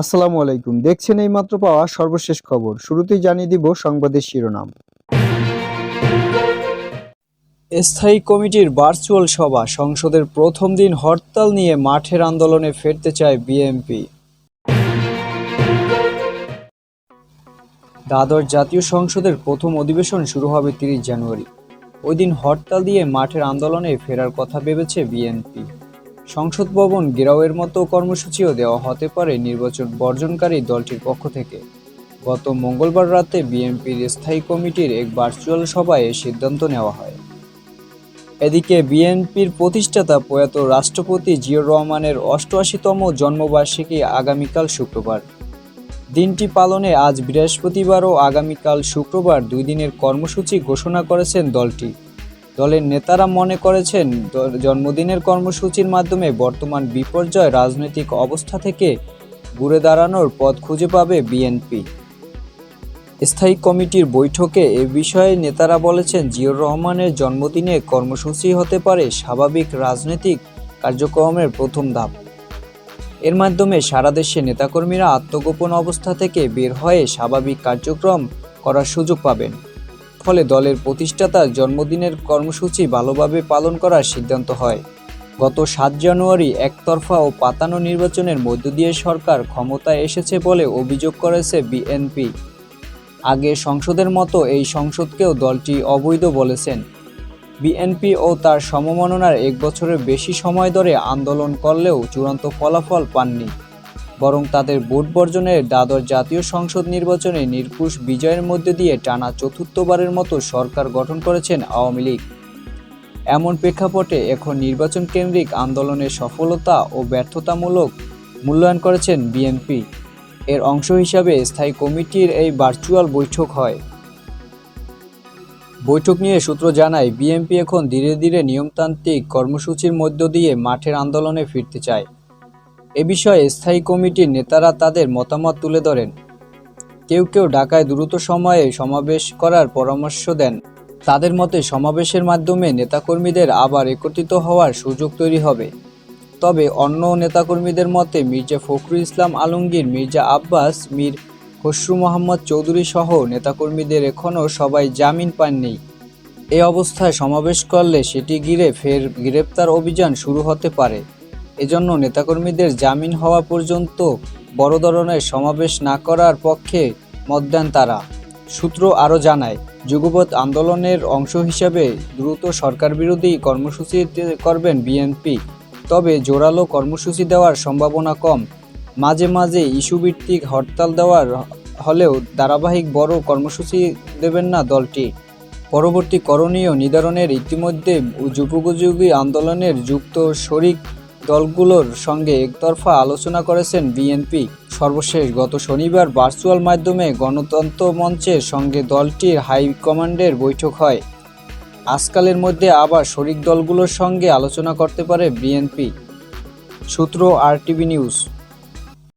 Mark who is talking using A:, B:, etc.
A: আসসালামু আলাইকুম। দেখছেন এই মাত্র পাওয়া সর্বশেষ খবর। শুরুতেই জানিয়ে দিব সংবাদের শিরোনাম। স্থায়ী কমিটির ভার্চুয়াল সভা, সংসদের প্রথম দিন হরতাল নিয়ে মাঠের আন্দোলনে ফিরতে চায় বিএনপি। দ্বাদশ জাতীয় সংসদের প্রথম অধিবেশন শুরু হবে তিরিশ জানুয়ারি। ওই দিন হরতাল দিয়ে মাঠের আন্দোলনে ফেরার কথা ভেবেছে বিএনপি। সংসদ ভবন গেরাওয়ের মতো কর্মসূচিও দেওয়া হতে পারে নির্বাচন বর্জনকারী দলটির পক্ষ থেকে। গত মঙ্গলবার রাতে বিএনপির স্থায়ী কমিটির এক ভার্চুয়াল সভায় সিদ্ধান্ত নেওয়া হয়। এদিকে বিএনপির প্রতিষ্ঠাতা প্রয়াত রাষ্ট্রপতি জিয়র রহমানের অষ্টআশিতম জন্মবার্ষিকী আগামীকাল শুক্রবার। দিনটি পালনে আজ বৃহস্পতিবার ও আগামীকাল শুক্রবার দুই দিনের কর্মসূচি ঘোষণা করেছেন দলটি। দলের নেতারা মনে করেছেন জন্মদিনের কর্মসূচির মাধ্যমে বর্তমান বিপর্যয় রাজনৈতিক অবস্থা থেকে ঘুরে দাঁড়ানোর পথ খুঁজে পাবে বিএনপি। স্থায়ী কমিটির বৈঠকে এ বিষয়ে নেতারা বলেছেন জিয়র রহমানের জন্মদিনে কর্মসূচি হতে পারে স্বাভাবিক রাজনৈতিক কার্যক্রমের প্রথম ধাপ। এর মাধ্যমে সারা দেশে নেতাকর্মীরা আত্মগোপন অবস্থা থেকে বের হয়ে স্বাভাবিক কার্যক্রম করার সুযোগ পাবেন। ফলে দলের প্রতিষ্ঠাতার জন্মদিনের কর্মসূচি ভালোভাবে পালন করার সিদ্ধান্ত হয়। গত সাত জানুয়ারি একতরফা ও পাতানো নির্বাচনের মধ্য দিয়ে সরকার ক্ষমতায় এসেছে বলে অভিযোগ করেছে বিএনপি। আগে সংসদের মতো এই সংসদকেও দলটি অবৈধ বলেছেন। বিএনপি ও তার সমমননার এক বছরের বেশি সময় ধরে আন্দোলন করলেও চূড়ান্ত ফলাফল পাননি। বরং তাদের ভোট বর্জনের দ্বাদশ জাতীয় সংসদ নির্বাচনে নিরকুশ বিজয়ের মধ্যে দিয়ে টানা চতুর্থবারের মতো সরকার গঠন করেছেন আওয়ামী লীগ। এমন প্রেক্ষাপটে এখন নির্বাচন কেন্দ্রিক আন্দোলনের সফলতা ও ব্যর্থতামূলক মূল্যায়ন করেছেন বিএনপি। এর অংশ হিসাবে স্থায়ী কমিটির এই ভার্চুয়াল বৈঠক হয়। বৈঠক নিয়ে সূত্র জানায়, বিএনপি এখন ধীরে ধীরে নিয়মতান্ত্রিক কর্মসূচির মধ্য দিয়ে মাঠের আন্দোলনে ফিরতে চায়। এ বিষয়ে স্থায়ী কমিটির নেতারা তাদের মতামত তুলে ধরেন। কেউ কেউ ঢাকায় দ্রুত সময়ে সমাবেশ করার পরামর্শ দেন। তাদের মতে সমাবেশের মাধ্যমে নেতাকর্মীদের আবার একত্রিত হওয়ার সুযোগ তৈরি হবে। তবে অন্য নেতাকর্মীদের মতে মির্জা ফখরুল ইসলাম আলমগীর, মির্জা আব্বাস, মীর খসরু মোহাম্মদ চৌধুরী সহ নেতাকর্মীদের এখনও সবাই জামিন পাননি। এ অবস্থায় সমাবেশ করলে সেটি ঘিরে ফের গ্রেপ্তার অভিযান শুরু হতে পারে। এজন্য নেতাকর্মীদের জামিন হওয়া পর্যন্ত বড় ধরনের সমাবেশ না করার পক্ষে মত দেন তারা। সূত্র আরও জানায়, যুগপৎ আন্দোলনের অংশ হিসেবে দ্রুত সরকার বিরোধী কর্মসূচি করবেন বিএনপি। তবে জোরালো কর্মসূচি দেওয়ার সম্ভাবনা কম। মাঝে মাঝে ইস্যুভিত্তিক হরতাল দেওয়ার হলেও ধারাবাহিক বড় কর্মসূচি দেবেন না দলটি। পরবর্তী করণীয় নির্ধারণের ইতিমধ্যে যুগোপযোগী আন্দোলনের যুক্ত শরিক দলগুলোর সঙ্গে একতরফা আলোচনা করেছেন বিএনপি। সর্বশেষ গত শনিবার ভার্চুয়াল মাধ্যমে গণতন্ত্র মঞ্চের সঙ্গে দলটির হাইকমান্ডের বৈঠক হয়। আজকালের মধ্যে আবার শরিক দলগুলোর সঙ্গে আলোচনা করতে পারে বিএনপি। সূত্র আরটিভি নিউজ।